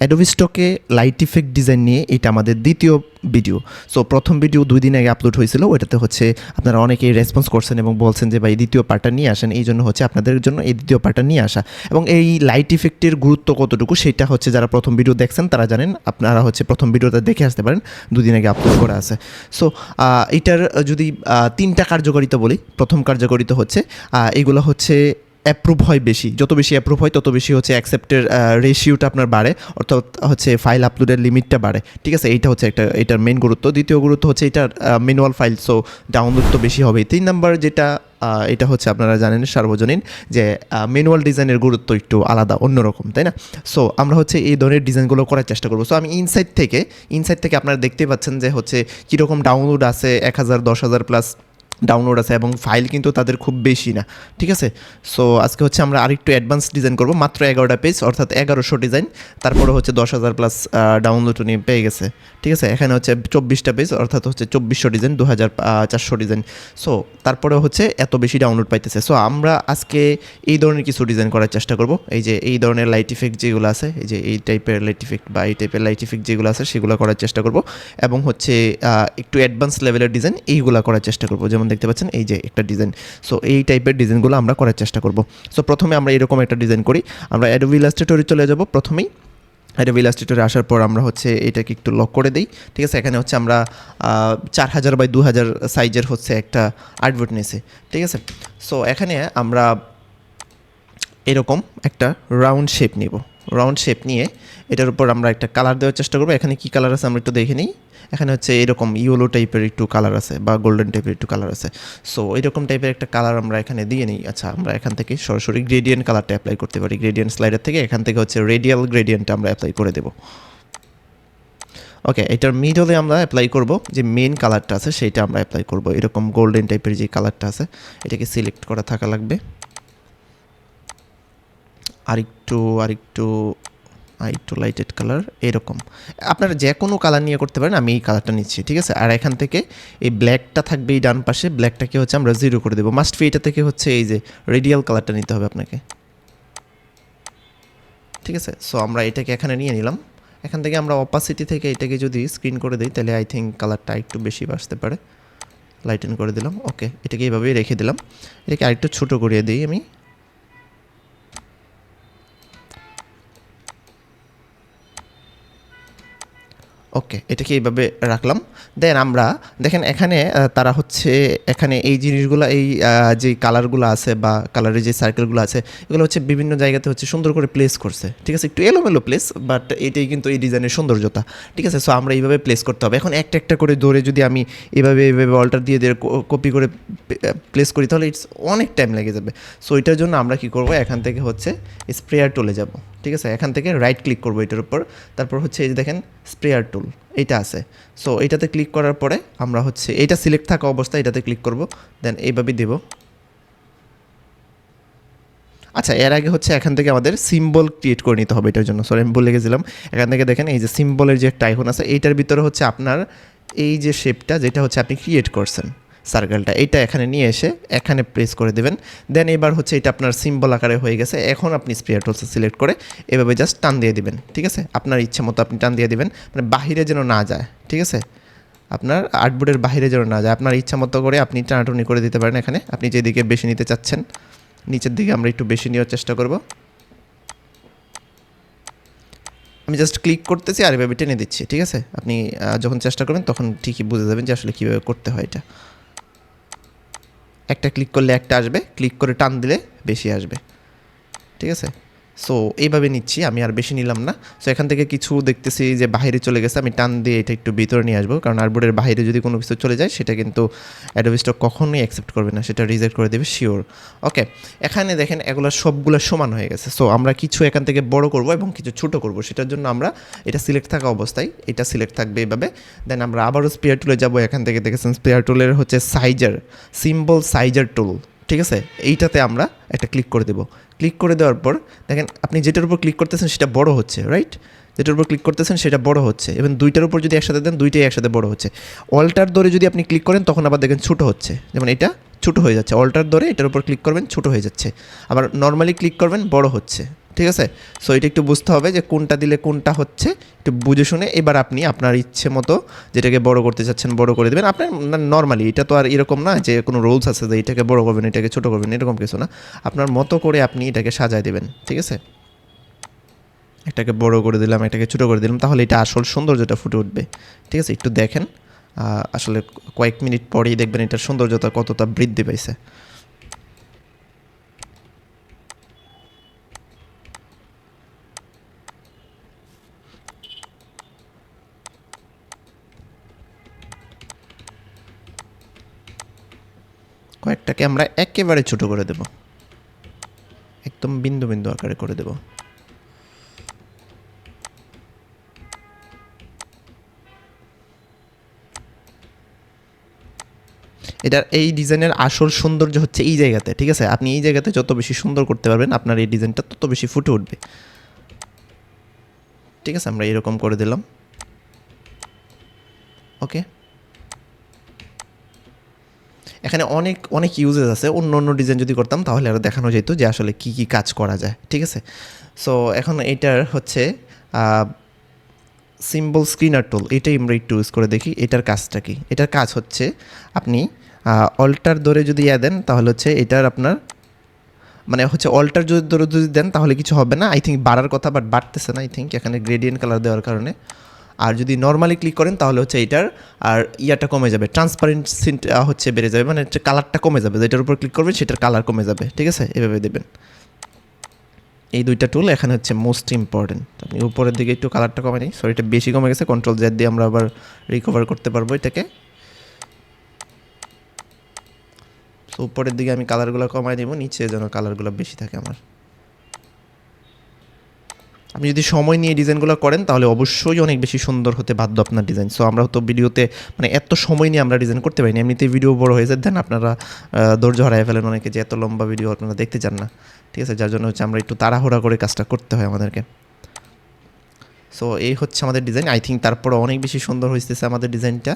Adobe স্টকে light effect design নিয়ে এটা আমাদের দ্বিতীয় ভিডিও সো প্রথম ভিডিও দুই দিন আগে আপলোড হয়েছিল, ওইটাতে হচ্ছে আপনারা অনেকেই রেসপন্স করছেন এবং বলছেন যে, ভাই দ্বিতীয় পার্টটা নিয়ে আসেন। এই জন্য হচ্ছে আপনাদের জন্য এই দ্বিতীয় পার্টটা নিয়ে আসা। এবং এই লাইট ইফেক্টের গুরুত্ব কতটুকু, সেটা হচ্ছে যারা প্রথম ভিডিও দেখছেন, তারা জানেন। আপনারা হচ্ছে প্রথম ভিডিওটা দেখে আসতে পারেন দুদিন আগে আপলোড করা আছে। সো এটার যদি তিনটা কার্যকারিতা বলি, প্রথম কার্যকারিতা হচ্ছে এগুলো হচ্ছে অ্যাপ্রুভ হয় বেশি। যত বেশি অ্যাপ্রুভ হয়, তত বেশি হচ্ছে অ্যাকসেপ্টের রেশিওটা আপনার বাড়ে, অর্থাৎ হচ্ছে ফাইল আপলোডের লিমিটটা বাড়ে। ঠিক আছে? এইটা হচ্ছে একটা, এটার মেন গুরুত্ব। দ্বিতীয় গুরুত্ব হচ্ছে এটার ম্যানুয়াল ফাইল সো ডাউনলোড তো বেশি হবে তিন নাম্বার যেটা এটা হচ্ছে আপনারা জানেন সার্বজনীন যে ম্যানুয়াল ডিজাইনের গুরুত্ব একটু আলাদা, অন্যরকম, তাই না? সো আমরা হচ্ছে এই ধরনের ডিজাইনগুলো করার চেষ্টা করব। সো আমি ইনসাইড থেকে ইনসাইড থেকে আপনারা দেখতে পাচ্ছেন যে হচ্ছে কীরকম ডাউনলোড আছে, এক হাজার, দশ হাজার প্লাস ডাউনলোড আছে এবং ফাইল কিন্তু তাদের খুব বেশি না, ঠিক আছে? সো আজকে হচ্ছে আমরা আরেকটু অ্যাডভান্স ডিজাইন করব, মাত্র এগারোটা পেজ অর্থাৎ এগারোশো ডিজাইন তারপরে হচ্ছে দশ হাজার প্লাস ডাউনলোড নিয়ে পেয়ে গেছে, ঠিক আছে? এখানে হচ্ছে চব্বিশটা পেজ অর্থাৎ হচ্ছে চব্বিশশো ডিজাইন দু হাজার চারশো ডিজাইন সো তারপরে হচ্ছে এত বেশি ডাউনলোড পাইতেছে। সো আমরা আজকে এই ধরনের কিছু ডিজাইন করার চেষ্টা করব। এই যে এই ধরনের লাইট ইফেক্ট যেগুলো আছে, এই যে এই টাইপের লাইট ইফেক্ট বা এই টাইপের লাইট ইফেক্ট যেগুলো আছে, সেগুলো করার চেষ্টা করব। এবং হচ্ছে একটু অ্যাডভান্স লেভেলের ডিজাইন এইগুলো করার চেষ্টা করব। যেমন দেখতে পাচ্ছেন, এই যে একটা ডিজাইন সো এই টাইপের ডিজাইনগুলো আমরা করার চেষ্টা করব। সো প্রথমে আমরা এরকম একটা ডিজাইন করি। আমরা অ্যাডোবি ইলাস্ট্রেটরে চলে যাব প্রথমেই। অ্যাডোবি ইলাস্ট্রেটরে আসার পর আমরা হচ্ছে এটাকে একটু লক করে দিই। ঠিক আছে, এখানে হচ্ছে আমরা চার হাজার বাই দু হাজার সাইজের হচ্ছে একটা আর্টবোর্ড ঠিক আছে? সো এখানে আমরা এরকম একটা রাউন্ড শেপ নিব। রাউন্ড শেপ নিয়ে এটার উপর আমরা একটা কালার দেওয়ার চেষ্টা করব। এখানে কি কালার আছে আমরা একটু দেখে নিই। এখানে হচ্ছে এরকম ইয়েলো টাইপের একটু কালার আছে বা গোল্ডেন টাইপের একটু কালার আছে। সো এরকম টাইপের একটা কালার আমরা এখানে দিয়ে নিই। আচ্ছা আমরা এখান থেকে সরাসরি গ্রেডিয়েন্ট কালারটা অ্যাপ্লাই করতে পারি। গ্রেডিয়েন্ট স্লাইডার থেকে এখান থেকে হচ্ছে রেডিয়াল গ্রেডিয়েন্টটা আমরা অ্যাপ্লাই করে দেবো। ওকে এটার মিডলে আমরা অ্যাপ্লাই করব যে মেন কালারটা আছে, সেইটা আমরা অ্যাপ্লাই করব। এরকম গোল্ডেন টাইপের যে কালারটা আছে, এটাকে সিলেক্ট করা থাকা লাগবে। আরেকটু আরেকটু আরেকটু লাইটেড কালার এরকম। আপনারা যে কোনো কালার নিয়ে করতে পারেন, আমি এই কালারটা নিচ্ছি, ঠিক আছে? আর এখান থেকে এই ব্ল্যাকটা থাকবে এই ডান পাশে ব্ল্যাকটাকে হচ্ছে আমরা জিরো করে দেবো। মাস্ট ফি এটা থেকে হচ্ছে এই যে রেডিয়াল কালারটা নিতে হবে আপনাকে। ঠিক আছে? সো আমরা এটাকে এখানে নিয়ে নিলাম। এখান থেকে আমরা অপাসিটি থেকে এটাকে যদি স্ক্রিন করে দিই, তাহলে আই থিঙ্ক কালারটা একটু বেশি বাসতে পারে। লাইটেন করে দিলাম। ওকে এটাকে এইভাবেই রেখে দিলাম। এটাকে আরেকটু ছোটো করিয়ে দিই আমি। ওকে এটাকে এইভাবে রাখলাম। দেন আমরা, দেখেন এখানে তারা হচ্ছে, এখানে এই জিনিসগুলো, এই যে কালারগুলো আছে বা কালারের যে সার্কেলগুলো আছে, এগুলো হচ্ছে বিভিন্ন জায়গাতে হচ্ছে সুন্দর করে প্লেস করছে। ঠিক আছে? একটু এলোমেলো প্লেস বাট এটাই কিন্তু এই ডিজাইনের সৌন্দর্যতা। ঠিক আছে? সো আমরা এইভাবে প্লেস করতে হবে। এখন একটা একটা করে ধরে যদি আমি এভাবে এভাবে অল্টার দিয়ে দিয়ে কপি করে প্লেস করি, তাহলে ইটস অনেক টাইম লেগে যাবে। সো এটার জন্য আমরা কি করব? এখান থেকে হচ্ছে স্প্রেয়ার টুলে যাব। ঠিক আছে? এখান থেকে রাইট ক্লিক করব এটার উপর। তারপর হচ্ছে এই যে দেখেন স্প্রেয়ার টুল এইটা আছে। সো এইটাতে ক্লিক করার পরে আমরা হচ্ছে, এইটা সিলেক্ট থাকা অবস্থায় এটাতে ক্লিক করব। দেন এইভাবে দেব। আচ্ছা এর আগে হচ্ছে এখান থেকে আমাদের সিম্বল ক্রিয়েট করে নিতে হবে এটার জন্য। সরি আমি বলে গেছিলাম। এখান থেকে দেখেন, এই যে সিম্বলের যে একটা আইকন আছে, এইটার ভিতরে হচ্ছে আপনার এই যে শেপটা যেটা হচ্ছে আপনি ক্রিয়েট করছেন। সার্কেলটা, এইটা এখানে নিয়ে এসে এখানে প্রেস করে দেবেন। দেন এবার হচ্ছে এটা আপনার সিম্বল আকারে হয়ে গেছে। এখন আপনি স্প্রেয়ার টুলস সিলেক্ট করে এভাবে জাস্ট টান দিয়ে দিবেন, ঠিক আছে? আপনার ইচ্ছে মতো আপনি টান দিয়ে দিবেন মানে বাহিরে যেন না যায়, ঠিক আছে? আপনার আর্টবোর্ডের বাইরে যেন না যায়। আপনার ইচ্ছা মতো করে আপনি টানাটুনি করে দিতে পারেন এখানে। আপনি যেদিকে বেশি নিতে চাচ্ছেন, নিচের দিকে আমরা একটু বেশি নেওয়ার চেষ্টা করব। আমি জাস্ট ক্লিক করতেছি আর এভাবে টেনে দিচ্ছি, ঠিক আছে? আপনি যখন চেষ্টা করবেন তখন ঠিকই বুঝে যাবেন যে আসলে কীভাবে করতে হয় এটা। একটা ক্লিক করলে একটা আসবে ক্লিক করে টান দিলে বেশি আসবে। ঠিক আছে? সো এইভাবে নিচ্ছি, আমি আর বেশি নিলাম না। সো এখান থেকে কিছু দেখতেছি যে বাইরে চলে গেছে, আমি টান দিয়ে এটা একটু ভিতরে নিয়ে আসব। কারণ আর্টবোর্ডের বাইরে যদি কোনো কিছু চলে যায়, সেটা কিন্তু অ্যাডোবিস্টক কখনোই অ্যাকসেপ্ট করবে না, সেটা রিজেক্ট করে দেবে শিওর ওকে এখানে দেখেন এগুলো সবগুলো সমান হয়ে গেছে। সো আমরা কিছু এখান থেকে বড় করব এবং কিছু ছোট করব, সেটার জন্য আমরা এটা সিলেক্ট থাকা অবস্থায়, এটা সিলেক্ট থাকবে এইভাবে দেন আমরা আবারও স্পেয়ার টুলে যাব, এখান থেকে দেখেছেন স্পেয়ার টুলের হচ্ছে সাইজার সিম্বল সাইজার টুল ঠিক আছে? এইটাতে আমরা একটা ক্লিক করে দেবো। ক্লিক করে দেওয়ার পর, দেখেন আপনি যেটার উপর ক্লিক করতেছেন সেটা বড় হচ্ছে রাইট যেটার উপর ক্লিক করতেছেন সেটা বড় হচ্ছে, এবং দুইটার উপর যদি একসাথে দেন, দুইটাই একসাথে বড় হচ্ছে। অল্টার দরে যদি আপনি ক্লিক করেন, তখন আবার দেখেন ছোটো হচ্ছে, যেমন এটা ছোটো হয়ে যাচ্ছে। অল্টার দরে এটার উপর ক্লিক করবেন, ছোটো হয়ে যাচ্ছে। আবার নর্মালি ক্লিক করবেন, বড় হচ্ছে। ঠিক আছে? সো এটা একটু বুঝতে হবে যে কোনটা দিলে কোনটা হচ্ছে। একটু বুঝে শুনে এবার আপনি আপনার ইচ্ছে মতো যেটাকে বড় করতে চাচ্ছেন, বড় করে দেবেন। আপনার নর্মালি এটা তো আর এরকম না যে কোনো রুলস আছে যে এটাকে বড় করবেন, এটাকে ছোটো করবেন, এরকম কিছু না। আপনার মতো করে আপনি এটাকে সাজায় দেবেন, ঠিক আছে? একটাকে বড় করে দিলাম একটাকে ছোটো করে দিলাম, তাহলে এটা আসল সৌন্দর্যটা ফুটে উঠবে। ঠিক আছে? একটু দেখেন। আসলে কয়েক মিনিট পরেই দেখবেন এটার সৌন্দর্যতা কতটা বৃদ্ধি পাইছে। কয়েকটাকে আমরা একেবারে ছোট করে দেব। একদম বিন্দু বিন্দু আকারে করে দেব। এটার এই ডিজাইনের আসল সৌন্দর্য হচ্ছে এই জায়গাতে, ঠিক আছে? আপনি এই জায়গাতে যত বেশি সুন্দর করতে পারবেন, আপনার এই ডিজাইনটা তত বেশি ফুটে উঠবে। ঠিক আছে? আমরা এরকম করে দিলাম। ওকে? এখানে অনেক অনেক ইউজেস আছে। অন্য অন্য ডিজাইন যদি করতাম, তাহলে আরও দেখানো যেত যে আসলে কি কি কাজ করা যায়। ঠিক আছে? সো এখন এটার হচ্ছে সিম্বল স্ক্রিনার টুল এটাই আমরা একটু ইউজ করে দেখি। এটার কাজটা কি? এটার কাজ হচ্ছে, আপনি অল্টার ধরে যদি ইয়া দেন, তাহলে হচ্ছে এটার আপনার মানে হচ্ছে অল্টার যদি ধরে যদি দেন, তাহলে কিছু হবে না। আই থিঙ্ক বাড়ার কথা বাট বাড়তেছে না আই থিঙ্ক এখানে গ্রেডিয়েন্ট কালার দেওয়ার কারণে। আর যদি নর্মালি ক্লিক করেন, তাহলে হচ্ছে এটার আর ইয়াটা কমে যাবে। ট্রান্সপারেন্সি হচ্ছে বেড়ে যাবে মানে কালারটা কমে যাবে। যেটার উপর ক্লিক করবেন, সেটার কালার কমে যাবে। ঠিক আছে? এভাবে দেবেন। এই দুইটা টুল এখানে হচ্ছে মোস্ট ইম্পর্টেন্ট আপনি উপরের দিকে একটু কালারটা কমে নেই। সরি এটা বেশি কমে গেছে। কন্ট্রোল জেড দিয়ে আমরা আবার রিকভার করতে পারব এটাকে। তো উপরের দিকে আমি কালারগুলো কমাই দেবো নিচে যেন কালারগুলো বেশি থাকে আমার। আপনি যদি সময় নিয়ে ডিজাইনগুলো করেন, তাহলে অবশ্যই অনেক বেশি সুন্দর হতে বাধ্য আপনার ডিজাইন। সো আমরা তো ভিডিওতে মানে এত সময় নিয়ে আমরা ডিজাইন করতে পারিনি। এমনিতে ভিডিও বড় হয়ে যায় দেন আপনারা ধৈর্য হারায় ফেলেন অনেকে যে এত লম্বা ভিডিও আপনারা দেখতে চান না। ঠিক আছে? যার জন্য হচ্ছে আমরা একটু তাড়াহুড়া করে কাজটা করতে হয় আমাদেরকে। সো এই হচ্ছে আমাদের ডিজাইন। আই থিঙ্ক তারপরে অনেক বেশি সুন্দর হয়েছে আমাদের ডিজাইনটা।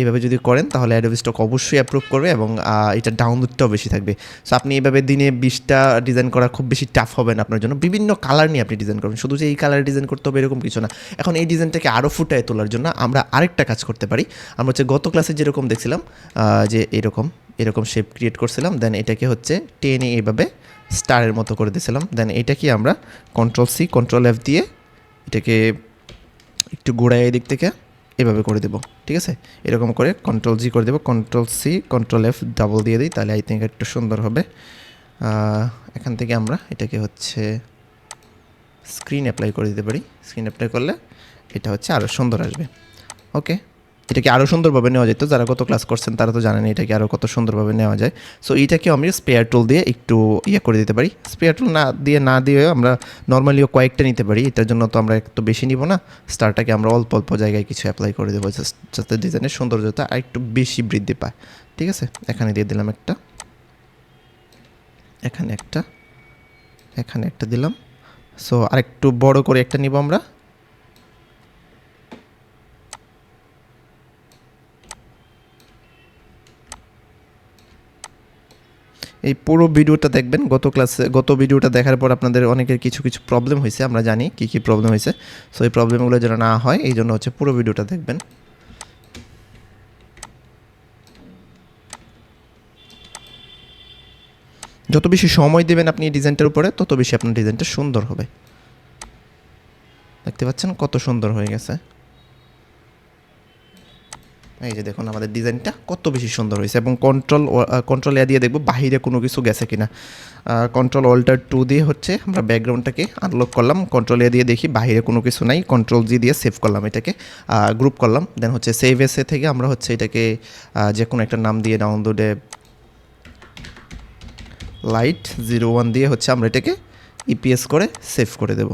এইভাবে যদি করেন, তাহলে অ্যাডোবি স্টক অবশ্যই অ্যাপ্রুভ করবে এবং এটা ডাউনলোডটাও বেশি থাকবে। সো আপনি এইভাবে দিনে বিশটা ডিজাইন করা খুব বেশি টাফ হবে না আপনার জন্য। বিভিন্ন কালার নিয়ে আপনি ডিজাইন করবেন। শুধু যে এই কালার ডিজাইন করতে হবে এরকম কিছু না। এখন এই ডিজাইনটাকে আরও ফুটায় তোলার জন্য আমরা আরেকটা কাজ করতে পারি। আমরা হচ্ছে গত ক্লাসে যেরকম দেখছিলাম যে এরকম এরকম শেপ ক্রিয়েট করছিলাম দেন এটাকে হচ্ছে টেনে এইভাবে স্টারের মতো করে দিয়েছিলাম। দেন এটাকে আমরা কন্ট্রোল সি কন্ট্রোল এফ দিয়ে এটাকে একটু গোড়ায় দিক থেকে। এভাবে করে দেবো, ঠিক আছে? এরকম করে কন্ট্রোল জি করে দেবো control C control F double দিয়ে দিই, তাহলে আই থিঙ্ক একটু সুন্দর হবে। এখান থেকে আমরা এটাকে হচ্ছে স্ক্রিন অ্যাপ্লাই করে দিতে পারি। স্ক্রিন অ্যাপ্লাই করলে এটা হচ্ছে আরও সুন্দর আসবে। ওকে এটাকে আরও সুন্দরভাবে নেওয়া যেত। যারা কত ক্লাস করছেন, তারা তো জানেন এটাকে আরও কত সুন্দরভাবে নেওয়া যায়। সো এইটাকে আমি স্পেয়ার টুল দিয়ে একটু ইয়ে করে দিতে পারি। স্পেয়ার টুল না দিয়ে না দিয়ে আমরা নর্মালিও কয়েকটা নিতে পারি। এটার জন্য তো আমরা একটু বেশি নিব না। স্টারটাকে আমরা অল্প অল্প জায়গায় কিছু অ্যাপ্লাই করে দেবো যাতে ডিজাইনের সৌন্দর্যতা আর একটু বেশি বৃদ্ধি পায়। ঠিক আছে? এখানে দিয়ে দিলাম একটা। এখানে একটা। এখানে একটা দিলাম। সো আরেকটু বড় করে একটা নিব আমরা। এই পুরো ভিডিওটা দেখবেন, গত ক্লাসে গত ভিডিওটা দেখার পর আপনাদের অনেকের কিছু কিছু প্রবলেম হয়েছে, আমরা জানি কী কী প্রবলেম হয়েছে। সো এই প্রবলেমগুলো যেন না হয়, এই জন্য হচ্ছে পুরো ভিডিওটা দেখবেন। যত বেশি সময় দেবেন আপনি ডিজাইনটার উপরে, তত বেশি আপনার ডিজাইনটা সুন্দর হবে। দেখতে পাচ্ছেন কত সুন্দর হয়ে গেছে। এই যে দেখুন আমাদের ডিজাইনটা কত বেশি সুন্দর হয়েছে এবং কন্ট্রোল কন্ট্রোল এ দিয়ে দেখব বাহিরে কোনো কিছু গেছে কিনা। কন্ট্রোল অল্টার টু দিয়ে হচ্ছে আমরা ব্যাকগ্রাউন্ডটাকে আনলক করলাম কন্ট্রোল এ দিয়ে দেখি বাহিরে কোনো কিছু নাই কন্ট্রোল জি দিয়ে সেভ করলাম এটাকে গ্রুপ করলাম দেন হচ্ছে সেভ এসে থেকে আমরা হচ্ছে এটাকে যে কোনো একটা নাম দিয়ে ডাউনলোডে লাইট জিরো ওয়ান দিয়ে হচ্ছে আমরা এটাকে ইপিএস করে সেভ করে দেব।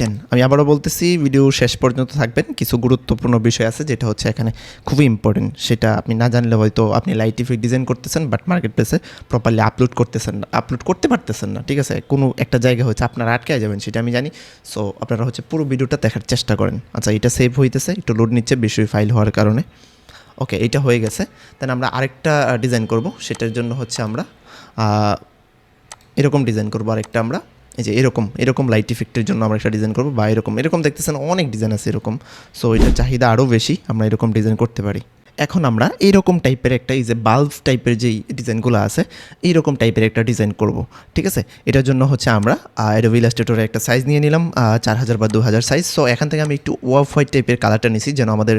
টেন আমি আবারও বলতেছি ভিডিও শেষ পর্যন্ত থাকবেন। কিছু গুরুত্বপূর্ণ বিষয় আছে যেটা হচ্ছে এখানে খুবই ইম্পর্টেন্ট সেটা আপনি না জানলে হয়তো আপনি লাইট ইফেক্ট ডিজাইন করতেছেন but market place properly upload করতেছেন না। আপলোড করতে পারতেছেন না, ঠিক আছে? কোনো একটা জায়গা হচ্ছে আপনারা আটকে যাবেন, সেটা আমি জানি। সো আপনারা হচ্ছে পুরো ভিডিওটা দেখার চেষ্টা করেন। আচ্ছা এটা সেভ হইতেছে, একটু লোড নিচ্ছে, বেশি ফাইল হওয়ার কারণে। ওকে এটা হয়ে গেছে। দেন আমরা আরেকটা ডিজাইন করব। সেটার জন্য হচ্ছে আমরা এরকম ডিজাইন করব আরেকটা আমরা। এই যে এরকম এরকম লাইট ইফেক্টের জন্য আমরা একটা ডিজাইন করব বা এরকম এরকম দেখতেছেন অনেক ডিজাইন আছে এরকম। সো এটার চাহিদা আরও বেশি, আমরা এরকম ডিজাইন করতে পারি। এখন আমরা এইরকম টাইপের একটা এই যে বাল্ব টাইপের যেই ডিজাইনগুলো আছে, এইরকম টাইপের একটা ডিজাইন করব, ঠিক আছে? এটার জন্য হচ্ছে আমরা অ্যাডোবি ইলাস্ট্রেটরে একটা সাইজ নিয়ে নিলাম চার হাজার বা দু হাজার সাইজ সো এখান থেকে আমি একটু ওয়াফ হোয়াইট টাইপের কালারটা নিছি, যেন আমাদের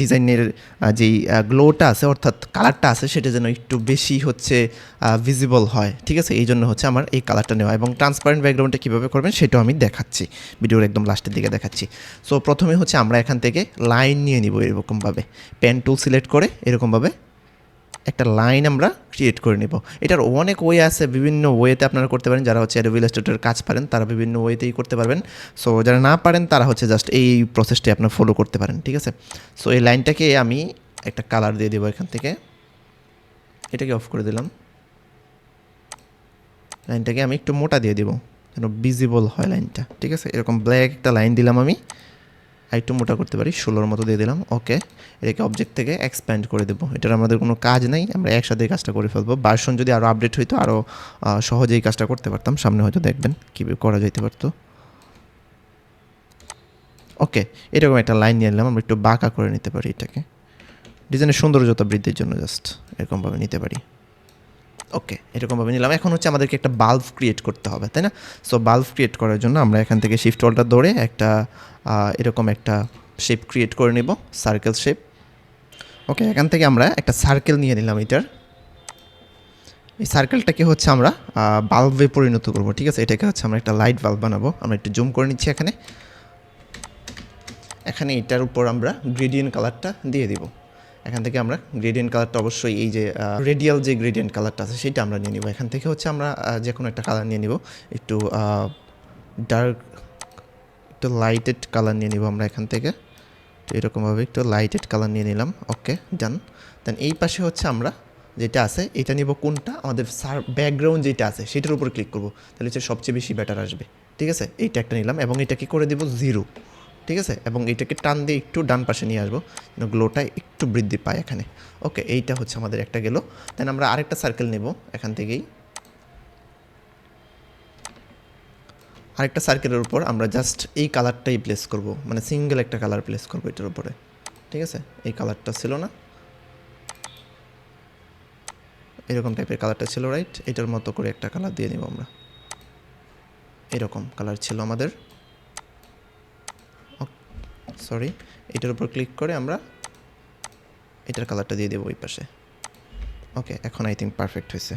ডিজাইনের যেই গ্লোটা আছে, অর্থাৎ কালারটা আছে, সেটা যেন একটু বেশি হচ্ছে ভিজিবল হয়, ঠিক আছে? এই জন্য হচ্ছে আমার এই কালারটা নেওয়া। এবং ট্রান্সপারেন্ট ব্যাকগ্রাউন্ডটা কীভাবে করবেন, সেটাও আমি দেখাচ্ছি, ভিডিওর একদম লাস্টের দিকে দেখাচ্ছি। সো প্রথমে হচ্ছে আমরা এখান থেকে লাইন নিয়ে নিব এরকমভাবে পেন টুল সিলেক্ট করে এরকমভাবে একটা লাইন আমরা ক্রিয়েট করে নেব। এটার অনেক ওয়ে আছে, বিভিন্ন ওয়েতে আপনারা করতে পারেন। যারা হচ্ছে অ্যাডোবি ইলাস্ট্রেটর কাজ পারেন, তারা বিভিন্ন ওয়েতেই করতে পারবেন। সো যারা না পারেন, তারা হচ্ছে জাস্ট এই প্রসেসটি আপনার ফলো করতে পারেন, ঠিক আছে? সো এই লাইনটাকে আমি একটা কালার দিয়ে দেবো এখান থেকে। এটাকে অফ করে দিলাম। লাইনটাকে আমি একটু মোটা দিয়ে দেবো, যেন ভিজিবল হয় লাইনটা ঠিক আছে? এরকম ব্ল্যাক একটা লাইন দিলাম আমি। একটু মোটা করতে পারি, ষোলোর মতো দিয়ে দিলাম, ওকে। এটাকে অবজেক্ট থেকে এক্সপ্যান্ড করে দেবো। এটার আমাদের কোনো কাজ নেই, আমরা একসাথে কাজটা করে ফেলব। ভার্সন যদি আরও আপডেট হইতো আরও সহজে এই কাজটা করতে পারতাম। সামনে হয়তো দেখবেন কীভাবে করা যেতে পারতো। ওকে, এরকম একটা লাইন নিয়ে নিলাম, আমরা একটু বাঁকা করে নিতে পারি এটাকে। ডিজাইনের সৌন্দর্যতা বৃদ্ধির জন্য জাস্ট এরকমভাবে নিতে পারি। ওকে এরকমভাবে নিলাম। এখন হচ্ছে আমাদেরকে একটা বাল্ব ক্রিয়েট করতে হবে, তাই না? সো বাল্ব ক্রিয়েট করার জন্য আমরা এখান থেকে শিফট ওয়ালটা ধরে একটা এরকম একটা শেপ ক্রিয়েট করে নেব সার্কেল শেপ ওকে এখান থেকে আমরা একটা সার্কেল নিয়ে নিলাম এটার। এই সার্কেলটাকে হচ্ছে আমরা বাল্বে পরিণত করব, ঠিক আছে? এটাকে হচ্ছে আমরা একটা লাইট বাল্ব বানাবো। আমরা একটু জুম করে নিচ্ছি এখানে। এখানে এটার উপর আমরা গ্রেডিয়েন্ট কালারটা দিয়ে দিব। এখান থেকে আমরা গ্রেডিয়েন্ট কালারটা অবশ্যই এই যে রেডিয়াল যে গ্রেডিয়েন্ট কালারটা আছে সেটা আমরা নিয়ে নিব। এখান থেকে হচ্ছে আমরা যে কোনো একটা কালার নিয়ে নিব। একটু ডার্ক একটু লাইটেড কালার নিয়ে নিব আমরা এখান থেকে। তো এরকমভাবে একটু লাইটেড কালার নিয়ে নিলাম। ওকে ডান দেন এই পাশে হচ্ছে আমরা যেটা আছে, এটা নিব কোনটা? আমাদের সার ব্যাকগ্রাউন্ড যেটা আছে, সেটার উপর ক্লিক করব। তাহলে হচ্ছে সবচেয়ে বেশি ব্যাটার আসবে। ঠিক আছে? এইটা একটা নিলাম এবং এটা কি করে দেব? জিরো ঠিক আছে? এবং এটাকে টান দিয়ে একটু ডান পাশে নিয়ে আসব যেন গ্লোটা একটু বৃদ্ধি পায় এখানে। ওকে এইটা হচ্ছে আমাদের একটা গেল। দেন আমরা আরেকটা সার্কেল নেব এখান থেকেই। আরেকটা সার্কেলের উপর আমরা জাস্ট এই কালারটাই প্লেস করব। মানে সিঙ্গেল একটা কালার প্লেস করব এটার উপরে। ঠিক আছে? এই কালারটা ছিল না। এরকম টাইপের কালারটা ছিল রাইট এটার মতো করে একটা কালার দিয়ে নিব আমরা। এরকম কালার ছিল আমাদের। সরি এটার উপর ক্লিক করে আমরা এটার কালারটা দিয়ে দেবো ওই পাশে। ওকে এখন আই থিঙ্ক পারফেক্ট হয়েছে।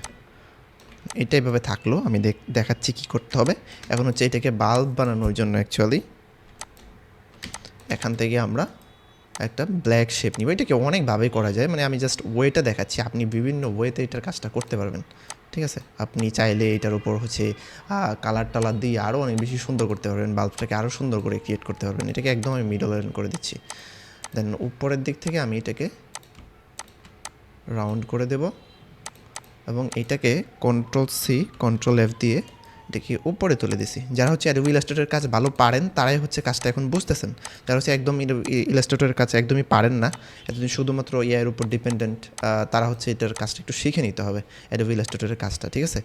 এটা এভাবে থাকল, আমি দেখাচ্ছি কি করতে হবে। এখন হচ্ছে এটাকে বাল্ব বানানোর জন্য অ্যাকচুয়ালি এখান থেকে আমরা একটা ব্ল্যাক শেপ নিব। এটাকে অনেকভাবে করা যায় মানে আমি জাস্ট ওয়েটা দেখাচ্ছি। আপনি বিভিন্ন ওয়েতে এটার কাজটা করতে পারবেন। ঠিক আছে? আপনি চাইলে এটার উপর হচ্ছে কালার টালার দিয়ে আরও অনেক বেশি সুন্দর করতে পারবেন বাল্বটাকে আরও সুন্দর করে ক্রিয়েট করতে পারবেন। এটাকে একদম আমি মিডল করে দিচ্ছি। দেন উপরের দিক থেকে আমি এটাকে রাউন্ড করে দেব এবং এটাকে কন্ট্রোল সি কন্ট্রোল এফ দিয়ে এটাকে উপরে তুলে দিছি। যারা হচ্ছে অ্যাডোবি ইলাস্ট্রেটরের কাজ ভালো পারেন, তারাই হচ্ছে কাজটা এখন বুঝতেছেন। যারা হচ্ছে একদম ইলাস্ট্রেটরের কাজ একদমই পারেন না, এতদিন শুধুমাত্র ইয়ার উপর ডিপেন্ডেন্ট তারা হচ্ছে এটার কাজটা একটু শিখে নিতে হবে অ্যাডোবি ইলাস্ট্রেটরের কাজটা, ঠিক আছে?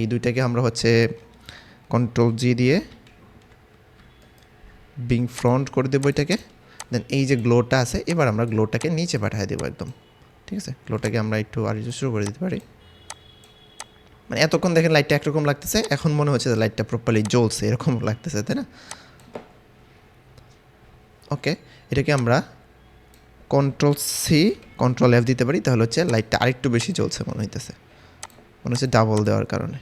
এই দুইটাকে আমরা হচ্ছে কন্ট্রোল জি দিয়ে বিং ফ্রন্ট করে দেবো এটাকে। দেন এই যে গ্লোটা আছে, এবার আমরা গ্লোটাকে নিচে পাঠিয়ে দেবো একদম, ঠিক আছে? গ্লোটাকে আমরা একটু আর শুরু করে দিতে পারি। মানে এতক্ষণ দেখেন লাইটটা একরকম লাগতেছে, এখন মনে হচ্ছে যে লাইটটা প্রপারলি জ্বলছে, এরকম লাগতেছে, তাই না? ওকে এটাকে আমরা কন্ট্রোল সি কন্ট্রোল এফ দিতে পারি, তাহলে হচ্ছে লাইটটা আরেকটু বেশি জ্বলছে মনে হইতেছে। মনে হচ্ছে ডাবল দেওয়ার কারণে।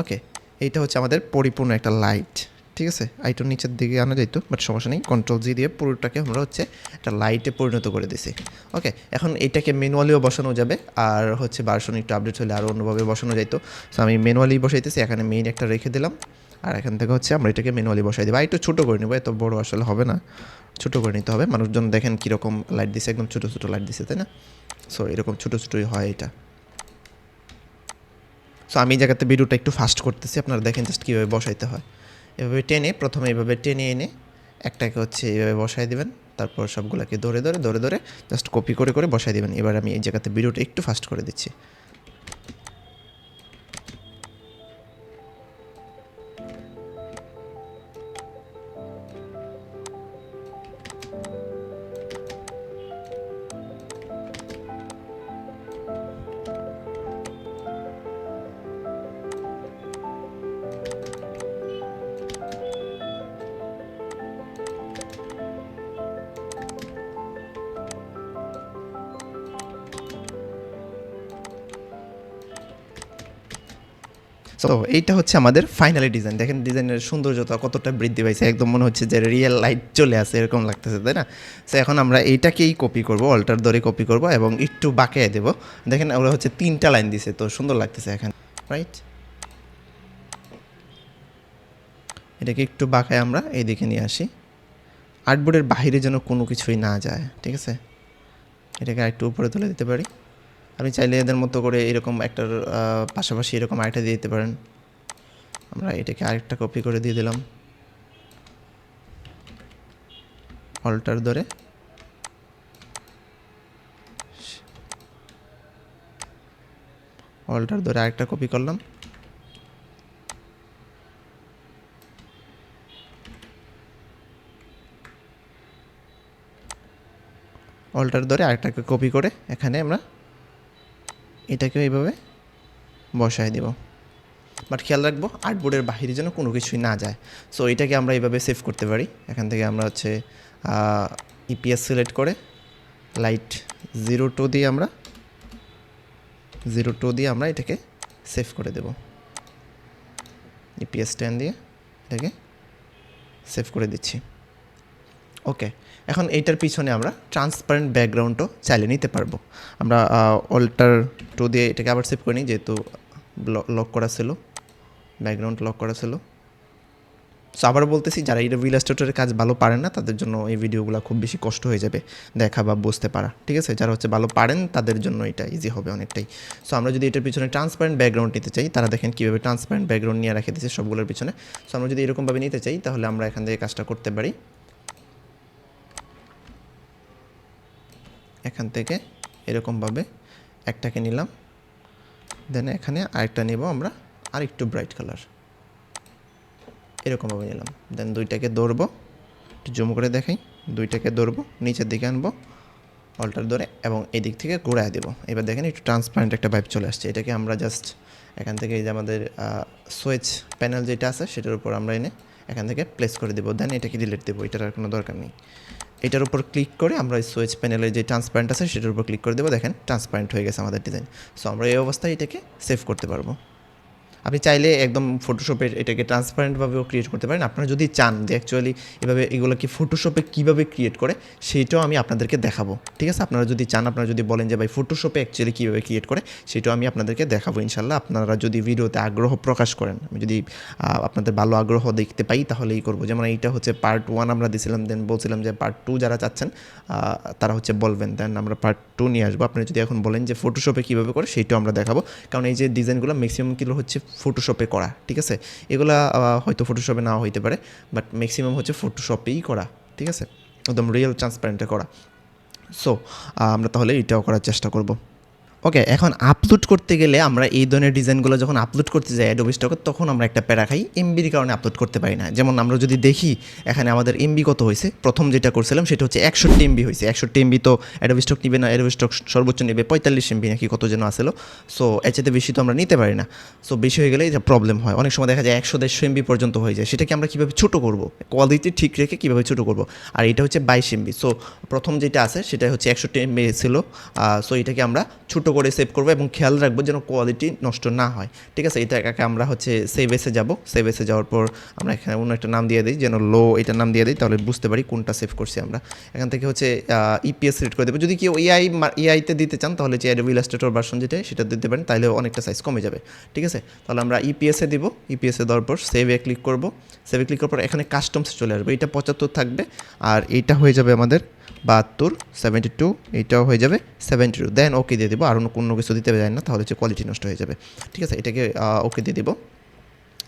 ওকে এইটা হচ্ছে আমাদের পরিপূর্ণ একটা লাইট ঠিক আছে? আইটো নিচের দিকে আনা যাইতো বাট সমস্যা নেই। কন্ট্রোল জি দিয়ে পুরোটাকে আমরা হচ্ছে একটা লাইটে পরিণত করে দিছি। ওকে এখন এটাকে ম্যানুয়ালিও বসানো যাবে, আর হচ্ছে ভার্সন একটু আপডেট হলে আরও অন্যভাবে বসানো যাইতো। সো আমি ম্যানুয়ালি বসাইতেছি, এখানে মেইন একটা রেখে দিলাম। আর এখান থেকে হচ্ছে আমরা এটাকে ম্যানুয়ালি বসাই দেবো। একটু ছোটো করে নেব, এত বড় আসলে হবে না। ছোটো করে নিতে হবে। মানুষজন দেখেন কীরকম লাইট দিছে, একদম ছোটো ছোটো লাইট দিছে, তাই না? সো এরকম ছোটো ছোটোই হয় এটা। সো আমি এই জায়গাতে ভিডিওটা একটু ফাস্ট করতেছি, আপনারা দেখেন জাস্ট কীভাবে বসাইতে হয়। এভাবে টেনে, প্রথমে এভাবে টেনে এনে একটাকে হচ্ছে এভাবে বসাই দেবেন। তারপর সবগুলোকে ধরে ধরে ধরে ধরে জাস্ট কপি করে করে বসাই দেবেন। এবার আমি এই জায়গাতে ভিডিওটা একটু ফাস্ট করে দিচ্ছি। তো এইটা হচ্ছে আমাদের ফাইনালি ডিজাইন দেখেন ডিজাইনের সৌন্দর্যতা কতটা বৃদ্ধি পাইছে। একদম মনে হচ্ছে যে রিয়েল লাইট চলে আসে, এরকম লাগতেছে, তাই না? সো এখন আমরা এইটাকেই কপি করব অল্টার ধরে কপি করব এবং একটু বাঁকিয়ে দেবো। দেখেন ওরা হচ্ছে তিনটা লাইন দিছে, তো সুন্দর লাগতেছে এখানে রাইট এটাকে একটু বাঁকায় আমরা এইদিকে নিয়ে আসি। আর্টবোর্ডের বাইরে যেন কোনো কিছুই না যায়, ঠিক আছে? এটাকে আরেকটু উপরে তুলে দিতে পারি। আপনি চাইলে এদের মতো করে এরকম একটার আহ, পাশাপাশি এরকম আরেকটা দিয়ে দিতে পারেন। আমরা এটাকে আরেকটা কপি করে দিয়ে দিলাম। অল্টার ধরে। অল্টার ধরে আরেকটা কপি করলাম। অল্টার ধরে আরেকটাকে কপি করে এখানে আমরা এটাকেও এইভাবে বসায় দেব। বাট খেয়াল রাখব আর্টবোর্ডের বাহিরে যেন কোনো কিছুই না যায়। সো এটাকে আমরা এইভাবে সেভ করতে পারি। এখান থেকে আমরা হচ্ছে ইপিএস সিলেক্ট করে লাইট জিরো টু দিয়ে আমরা জিরো টু দিয়ে আমরা এটাকে সেভ করে দেব। ইপিএস টেন দিয়ে এটাকে সেভ করে দিচ্ছি। ওকে এখন এইটার পিছনে আমরা ট্রান্সপারেন্ট ব্যাকগ্রাউন্ডও চাইলে নিতে পারব। আমরা অল্টার টু দিয়ে এটাকে আবার সেভ করে নিই, যেহেতু লক করা ছিল ব্যাকগ্রাউন্ড লক করা ছিল। সো আবার বলতেছি, যারা রিল এস্টেটের কাজ ভালো পারেন না, তাদের জন্য এই ভিডিওগুলো খুব বেশি কষ্ট হয়ে যাবে দেখা বা বুঝতে পারা, ঠিক আছে? যারা হচ্ছে ভালো পারেন, তাদের জন্য এটা ইজি হবে অনেকটাই। সো আমরা যদি এটার পিছনে ট্রান্সপারেন্ট ব্যাকগ্রাউন্ড নিতে চাই, তারা দেখেন কীভাবে ট্রান্সপারেন্ট ব্যাকগ্রাউন্ড নিয়ে রেখে দিচ্ছে সবগুলোর পিছনে। সো আমরা যদি এরকমভাবে নিতে চাই, তাহলে আমরা এখান থেকে কাজটা করতে পারি। এখান থেকে এরকমভাবে একটাকে নিলাম। দেন এখানে আরেকটা নেব আমরা আর একটু ব্রাইট কালার এরকমভাবে নিলাম। দেন দুইটাকে দৌড়বো একটু জুম করে দেখাই। দুইটাকে দৌড়বো নিচের দিকে আনব অল্টার ধরে এবং এই দিক থেকে ঘোরায় দেবো। এবার দেখেন একটু ট্রান্সপারেন্ট একটা ভাইব চলে আসছে। এটাকে আমরা জাস্ট এখান থেকে এই যে আমাদের সুইচ প্যানেল যেটা আছে, সেটার উপর আমরা এনে এখান থেকে প্লেস করে দেবো। দেন এটাকে ডিলেট দেবো। এটার আর কোনো দরকার নেই। এটার উপর ক্লিক করে আমরা সুইচ প্যানেলে যে ট্রান্সপারেন্ট আছে, সেটার উপর ক্লিক করে দেবো। দেখেন ট্রান্সপারেন্ট হয়ে গেছে আমাদের ডিজাইন সো আমরা এই অবস্থায় এটাকে সেভ করতে পারব। আপনি চাইলে একদম ফটোশপে এটাকে ট্রান্সপারেন্টভাবেও ক্রিয়েট করতে পারেন। আপনারা যদি চান যে অ্যাকচুয়ালি এভাবে এগুলো কি ফটোশপে কীভাবে ক্রিয়েট করে সেইটাও আমি আপনাদেরকে দেখাবো। ঠিক আছে? আপনারা যদি চান, আপনারা যদি বলেন যে, ভাই ফটোশপে অ্যাকচুয়ালি কীভাবে ক্রিয়েট করে? সেটাও আমি আপনাদেরকে দেখাবো ইনশাল্লাহ আপনারা যদি ভিডিওতে আগ্রহ প্রকাশ করেন, আমি যদি আপনাদের ভালো আগ্রহ দেখতে পাই, তাহলেই করব। যেমন এইটা হচ্ছে পার্ট ওয়ান আমরা দিছিলাম দেন বলছিলাম যে পার্ট টু যারা চাচ্ছেন তারা হচ্ছে বলবেন। দেন আমরা পার্ট টু নিয়ে আসব। আপনি যদি এখন বলেন যে ফটোশপে কীভাবে করে সেইটাও আমরা দেখাবো। কারণ এই যে ডিজাইনগুলো ম্যাক্সিমাম কিলো হচ্ছে? ফটোশপে করা, ঠিক আছে? এগুলা হয়তো ফটোশপে নাও হইতে পারে বাট ম্যাক্সিমাম হচ্ছে ফটোশপেই করা, ঠিক আছে? একদম রিয়েল ট্রান্সপারেন্টে করা। সো আমরা তাহলে এটাও করার চেষ্টা করব। ওকে এখন আপলোড করতে গেলে আমরা এই ধরনের ডিজাইনগুলো যখন আপলোড করতে যাই অ্যাডোবি স্টকে তখন আমরা একটা প্যারা খাই এমবির কারণে আপলোড করতে পারি না। যেমন আমরা যদি দেখি, এখানে আমাদের এমবি কত হয়েছে? প্রথম যেটা করছিলাম সেটা হচ্ছে একষট্টি এমবি হয়েছে। একষট্টি এমবি তো অ্যাডোবি স্টক নিবে না অ্যাডোবি স্টক সর্বোচ্চ নেবে পঁয়তাল্লিশ এমবি নাকি কত যেন আসলো সো এর বেশি তো আমরা নিতে পারি না। সো বেশি হয়ে গেলে এটা প্রবলেম হয়। অনেক সময় দেখা যায় একশো দেড়শো এমবি পর্যন্ত হয়ে যায়। সেটাকে আমরা কীভাবে ছোটো করব? কোয়ালিটি ঠিক রেখে কীভাবে ছোটো করব? আর এটা হচ্ছে বাইশ এমবি সো প্রথম যেটা আছে সেটা হচ্ছে একষট্টি এমবি ছিল। সো এটাকে আমরা ছোটো করে সেভ করব এবং খেয়াল রাখব যেন কোয়ালিটি নষ্ট না হয়। ঠিক আছে? এটা এটাকে আমরা হচ্ছে সেভ এসে যাব। সেভ এসে যাওয়ার পর আমরা এখানে অন্য একটা নাম দিয়ে দিই, যেন লো এটার নাম দিয়ে দিই, তাহলে বুঝতে পারি কোনটা সেভ করছি আমরা। এখান থেকে হচ্ছে ইপিএস সিলেক্ট করে দেবো। যদি কেউ এআই এআইতে দিতে চান, তাহলে যে অ্যাডোবি ইলাস্ট্রেটর ভার্সন যেটা, সেটা দিতে পারেন তাহলে অনেকটা সাইজ কমে যাবে। ঠিক আছে? তাহলে আমরা ইপিএসে দিব। ইপিএসে দেওয়ার পর সেভে ক্লিক করব। সেভে ক্লিক করার পর এখানে কাস্টমস চলে আসবে। এটা পঁচাত্তর থাকবে। আর এইটা হয়ে যাবে আমাদের বাহাত্তর সেভেন্টি টু এইটাও হয়ে যাবে সেভেন্টি টু দেন ওকে দিয়ে দেবো। আর অন্য কোনো কিছু দিতে যায় না, তাহলে হচ্ছে কোয়ালিটি নষ্ট হয়ে যাবে। ঠিক আছে, এটাকে ওকে দিয়ে দেবো।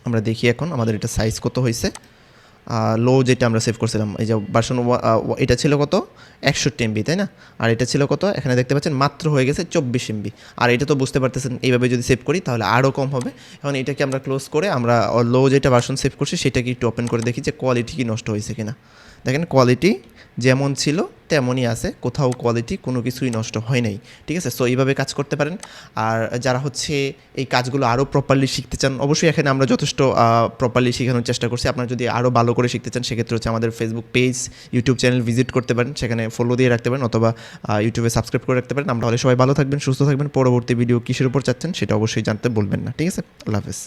আমরা দেখি এখন আমাদের এটা সাইজ কত হয়েছে লো যেটা আমরা সেভ করছিলাম, এই যে ভার্সন এটা ছিল কত? একষট্টি এমবি তাই না? আর এটা ছিল কত? এখানে দেখতে পাচ্ছেন মাত্র হয়ে গেছে চব্বিশ এমবি আর এটা তো বুঝতে পারতেছেন, এইভাবে যদি সেভ করি তাহলে আরও কম হবে। এখন এটাকে আমরা ক্লোজ করে আমরা লো যেটা ভার্সন সেভ করছি, সেটাকে একটু ওপেন করে দেখি যে কোয়ালিটি কি নষ্ট হয়েছে কিনা। দেখেন কোয়ালিটি যেমন ছিল, তেমনই আছে। কোথাও কোয়ালিটি কোনো কিছুই নষ্ট হয় নাই। ঠিক আছে? সো এইভাবে কাজ করতে পারেন। আর যারা হচ্ছে এই কাজগুলো আরও প্রপারলি শিখতে চান, অবশ্যই এখানে আমরা যথেষ্ট প্রপারলি শেখানোর চেষ্টা করছি। আপনারা যদি আরও ভালো করে শিখতে চান, সেক্ষেত্রে হচ্ছে আমাদের Facebook page YouTube channel visit করতে পারেন। সেখানে ফলো দিয়ে রাখতে পারেন অথবা ইউটিউবে সাবস্ক্রাইব করে রাখতে পারেন। আমরা হলে সবাই ভালো থাকবেন, সুস্থ থাকবেন। পরবর্তী ভিডিও কিসের উপর চাচ্ছেন, সেটা অবশ্যই জানতে বলবেন না। ঠিক আছে? আল্লাহ হাফেজ।